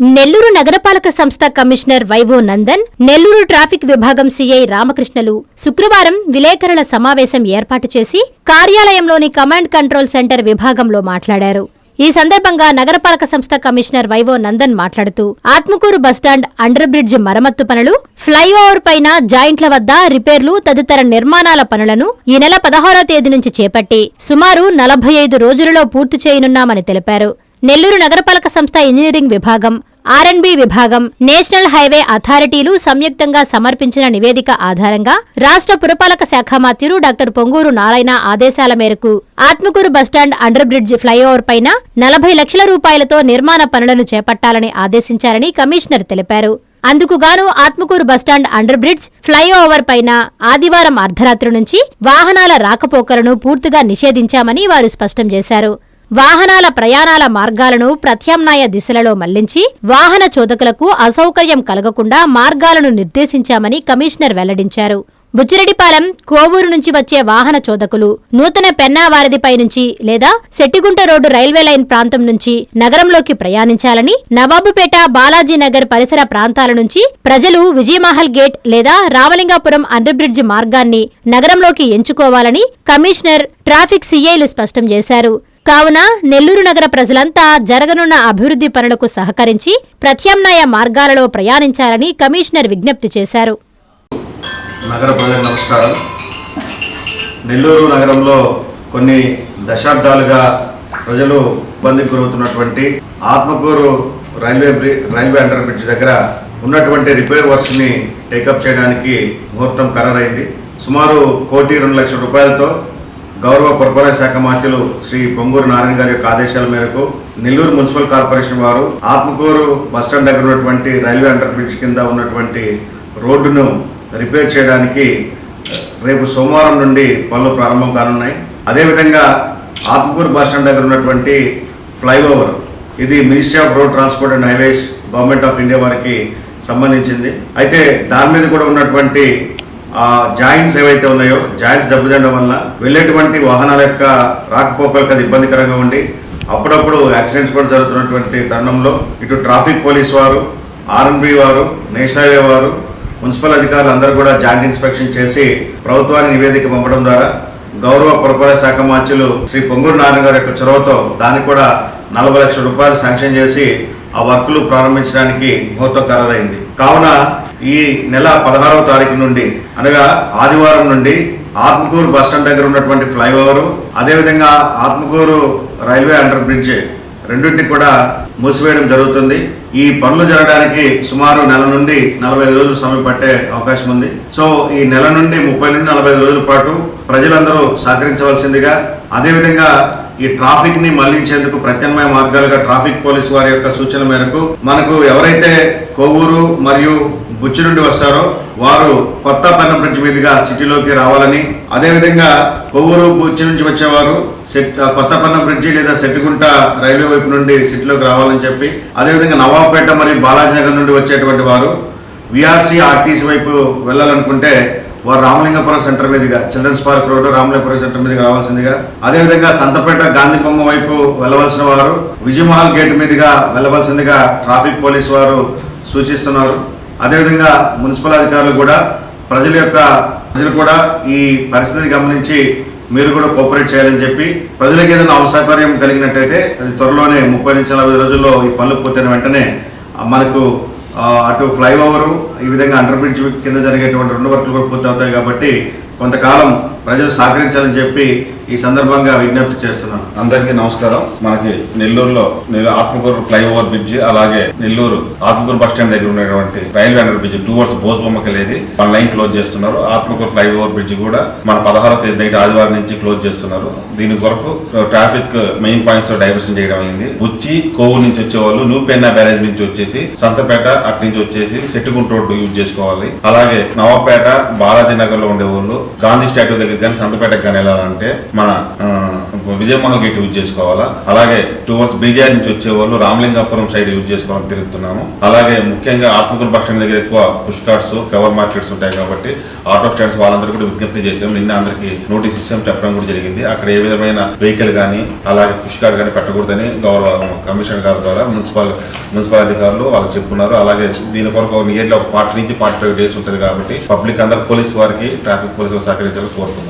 నెల్లూరు నగరపాలక సంస్థ commissioner Y O Nandan Nellore traffic విభాగం సీఐ రామకృష్ణలు శుక్రవారం విలేకరుల సమావేశం ఏర్పాటు చేసి కార్యాలయంలోని కమాండ్ కంట్రోల్ సెంటర్ విభాగంలో మాట్లాడారు. ఈ సందర్భంగా నగరపాలక సంస్థ కమిషనర్ వైవో నందన్ మాట్లాడుతూ ఆత్మకూరు బస్టాండ్ అండర్ బ్రిడ్జ్ మరమ్మత్తు పనులు ఫ్లైఓవర్ పైన జాయింట్ల వద్ద రిపేర్లు తదితర నిర్మాణాల పనులను ఈ నెల పదహారో తేదీ నుంచి చేపట్టి సుమారు నలభై ఐదు రోజులలో పూర్తి చేయనున్నామని తెలిపారు. నెల్లూరు నగరపాలక సంస్థ ఇంజనీరింగ్ విభాగం ఆర్ఎన్బి విభాగం నేషనల్ హైవే అథారిటీలు సంయుక్తంగా సమర్పించిన నివేదిక ఆధారంగా రాష్ట్ర పురపాలక శాఖ మంత్రులు డాక్టర్ పొంగూరు నారాయణ ఆదేశాల మేరకు Atmakur bus stand under bridge flyover పైన నలభై లక్షల రూపాయలతో నిర్మాణ పనులను చేపట్టాలని ఆదేశించారని కమిషనర్ తెలిపారు. అందుకుగాను Atmakur bus stand under bridge flyover పైన ఆదివారం అర్ధరాత్రి నుంచి వాహనాల రాకపోకలను పూర్తిగా నిషేధించామని వారు స్పష్టం చేశారు. వాహనాల ప్రయాణాల మార్గాలను ప్రత్యామ్నాయ దిశలలో మళ్ళించి వాహన చోదకులకు అసౌకర్యం కలగకుండా మార్గాలను నిర్దేశించామని కమిషనర్ వెల్లడించారు. బుచ్చిరెడ్డిపాలెం కోవూరు నుంచి వచ్చే వాహన చోదకులు నూతన పెన్నా వారధిపై నుంచి లేదా సెట్టిగుంట రోడ్డు రైల్వే లైన్ ప్రాంతం నుంచి నగరంలోకి ప్రయాణించాలని నవాబుపేట బాలాజీనగర్ పరిసర ప్రాంతాల నుంచి ప్రజలు విజయమహల్ గేట్ లేదా రామలింగాపురం అండర్ బ్రిడ్జ్ మార్గాన్ని నగరంలోకి ఎంచుకోవాలని కమిషనర్ ట్రాఫిక్ సీఐలు స్పష్టం చేశారు. కావున నెల్లూరు నగర ప్రజలంతా జరగనున్న అభివృద్ధి పనులకు సహకరించి ప్రత్యామ్నాయ మార్గాలలో ప్రయాణించాలని కమిషనర్ విజ్ఞప్తి చేశారు. నగర ప్రజలకు నమస్కారం. నెల్లూరు నగరంలో కొన్ని దశాబ్దాలుగా ప్రజలు ఇబ్బందికి గురవుతున్నటువంటి Atmakur railway railway under bridge దగ్గర ఉన్నటువంటి రిపేర్ వర్క్స్ని టేకప్ చేయడానికి ముహూర్తం ఖరారైంది. సుమారు కోటి రెండు లక్షల రూపాయలతో గౌరవ పురపాలక శాఖ మంత్రులు శ్రీ పొంగూరు నారాయణ గారి యొక్క ఆదేశాల మేరకు నెల్లూరు మున్సిపల్ కార్పొరేషన్ వారు ఆత్మకూరు బస్టాండ్ దగ్గర ఉన్నటువంటి రైల్వే అండర్ బ్రిడ్జ్ కింద ఉన్నటువంటి రోడ్డును రిపేర్ చేయడానికి రేపు సోమవారం నుండి పనులు ప్రారంభం కానున్నాయి. అదేవిధంగా ఆత్మకూరు బస్టాండ్ దగ్గర ఉన్నటువంటి ఫ్లైఓవర్ ఇది ministry of road transport and highways government of India వారికి సంబంధించింది. అయితే దాని మీద కూడా ఉన్నటువంటి ఆ జాయింట్స్ ఏవైతే ఉన్నాయో జాయింట్స్ దెబ్బతినడం వల్ల వెళ్ళేటువంటి వాహనాల యొక్క రాకపోకలకు అది ఇబ్బందికరంగా ఉండి అప్పుడప్పుడు యాక్సిడెంట్స్ కూడా జరుగుతున్నటువంటి తరుణంలో ఇటు ట్రాఫిక్ పోలీస్ వారు ఆర్ఎన్బి వారు నేషనల్ హైవే వారు మున్సిపల్ అధికారులు అందరూ కూడా జాయింట్ ఇన్స్పెక్షన్ చేసి ప్రభుత్వానికి నివేదిక పంపడం ద్వారా గౌరవ పురపాలక శాఖ మంత్రులు శ్రీ పొంగూరు నారాయణ గారి యొక్క చొరవతో దానికి కూడా నలభై లక్షల రూపాయలు శాంక్షన్ చేసి ఆ వర్కులు ప్రారంభించడానికి ముహూర్తం ఖరారైంది. కావున ఈ నెల పదహారవ తారీఖు నుండి అనగా ఆదివారం నుండి ఆత్మకూరు బస్టాండ్ దగ్గర ఉన్నటువంటి ఫ్లైఓవర్ అదేవిధంగా ఆత్మకూరు రైల్వే అండర్ బ్రిడ్జ్ రెండింటిని కూడా మూసివేయడం జరుగుతుంది. ఈ పనులు జరగడానికి సుమారు నెల నుండి నలభై రోజులు సమయం పట్టే అవకాశం ఉంది. సో ఈ నెల నుండి ముప్పై నుండి నలభై రోజుల పాటు ప్రజలందరూ సహకరించవలసిందిగా అదేవిధంగా ఈ ట్రాఫిక్ని మళ్ళించేందుకు ప్రత్యామ్నాయ మార్గాలుగా ట్రాఫిక్ పోలీస్ వారి యొక్క సూచన మేరకు మనకు ఎవరైతే కొవ్వూరు మరియు బుచ్చి నుండి వస్తారో వారు కొత్త పన్న బ్రిడ్జ్ మీదుగా సిటీలోకి రావాలని అదేవిధంగా కొవ్వూరు బుచ్చి నుంచి వచ్చేవారు సెట్ కొత్త పన్న బ్రిడ్జి లేదా సెట్టుగుంట రైల్వే వైపు నుండి సిటీలోకి రావాలని చెప్పి అదేవిధంగా నవాబ్పేట మరియు బాలాజీ నగర్ నుండి వచ్చేటువంటి వారు విఆర్సీ ఆర్టీసీ వైపు వెళ్ళాలనుకుంటే వారు రామలింగపురం సెంటర్ మీదుగా children's park road Ramalingapuram centre మీదుగా రావాల్సిందిగా. అదేవిధంగా సంతపేట గాంధీ బొమ్మ వైపు వెళ్ళవలసిన వారు విజయమహల్ గేట్ మీదుగా వెళ్ళవలసిందిగా ట్రాఫిక్ పోలీస్ వారు సూచిస్తున్నారు. అదేవిధంగా మున్సిపల్ అధికారులు కూడా ప్రజల యొక్క ప్రజలు కూడా ఈ పరిస్థితిని గమనించి మీరు కూడా కోఆపరేట్ చేయాలని చెప్పి ప్రజలకు ఏదైనా అవసౌకర్యం కలిగినట్టయితే అది త్వరలోనే ముప్పై నుంచి నలభై రోజుల్లో ఈ పనులు పూర్తయిన వెంటనే మనకు అటు ఫ్లైఓవరు ఈ విధంగా అండర్ బ్రిడ్జ్ కింద జరిగేటువంటి రెండు వర్క్లు కూడా పూర్తవుతాయి కాబట్టి కొంతకాలం ప్రజలు సహకరించాలని చెప్పి ఈ సందర్భంగా విజ్ఞప్తి చేస్తున్నాను. అందరికీ నమస్కారం. మనకి నెల్లూరులో ఆత్మకూరు ఫ్లైఓవర్ బ్రిడ్జ్ అలాగే నెల్లూరు ఆత్మకూరు బస్ స్టాండ్ దగ్గర ఉన్నటువంటి రైల్వే అండర్ బ్రిడ్జ్ టూవర్డ్స్ భోజబొమ్మకి వెళ్ళేది మన లైన్ క్లోజ్ చేస్తున్నారు. ఆత్మకూరు ఫ్లైఓవర్ బ్రిడ్జ్ కూడా మన పదహారో తేదీ నైట్ ఆదివారం నుంచి క్లోజ్ చేస్తున్నారు. దీని కొరకు ట్రాఫిక్ మెయిన్ పాయింట్స్ డైవర్షన్ చేయడం అయింది. బుచ్చి కోవూరు నుంచి వచ్చేవాళ్ళు న్యూ పెన్నా బ్యారేజ్ నుంచి వచ్చేసి సంతపేట అటు నుంచి వచ్చేసి సెట్టుకుంట రోడ్డు యూజ్ చేసుకోవాలి. అలాగే నవాపేట బాలాజీ నగర్లో ఉండేవాళ్ళు గాంధీ స్టాట్యూ దగ్గర కానీ సంతపేటకు కానీ వెళ్ళాలంటే మన విజయమహల్ గేట్ యూజ్ చేసుకోవాలా? అలాగే టువర్డ్స్ బీజేఆర్ నుంచి వచ్చే వాళ్ళు రామలింగాపురం సైడ్ యూజ్ చేసుకోవాలని తిరుగుతున్నాము. అలాగే ముఖ్యంగా ఆత్మకూరు బస్ స్టాండ్ దగ్గర ఎక్కువ పుష్ కార్డ్స్ కవర్ మార్కెట్స్ ఉంటాయి కాబట్టి ఆటో స్టాండ్స్ వాళ్ళందరూ కూడా విజ్ఞప్తి చేసాం నిన్న అందరికీ నోటీస్ ఇచ్చాం చెప్పడం కూడా జరిగింది. అక్కడ ఏ విధమైన వెహికల్ కానీ అలాగే పుష్ కార్డ్ కానీ పెట్టకూడదని గౌరవ కమిషనర్ గారి ద్వారా మున్సిపల్ మున్సిపల్ అధికారులు వాళ్ళు చెప్పున్నారు అలాగే దీని కొరకు నియర్లీ ఒక ఫార్టీ నుంచి ఫార్టీ ఫైవ్ డేస్ ఉంటుంది కాబట్టి పబ్లిక్ అందరూ పోలీస్ వారికి ట్రాఫిక్ పోలీసులు సహకరించాలని కోరుతున్నాం.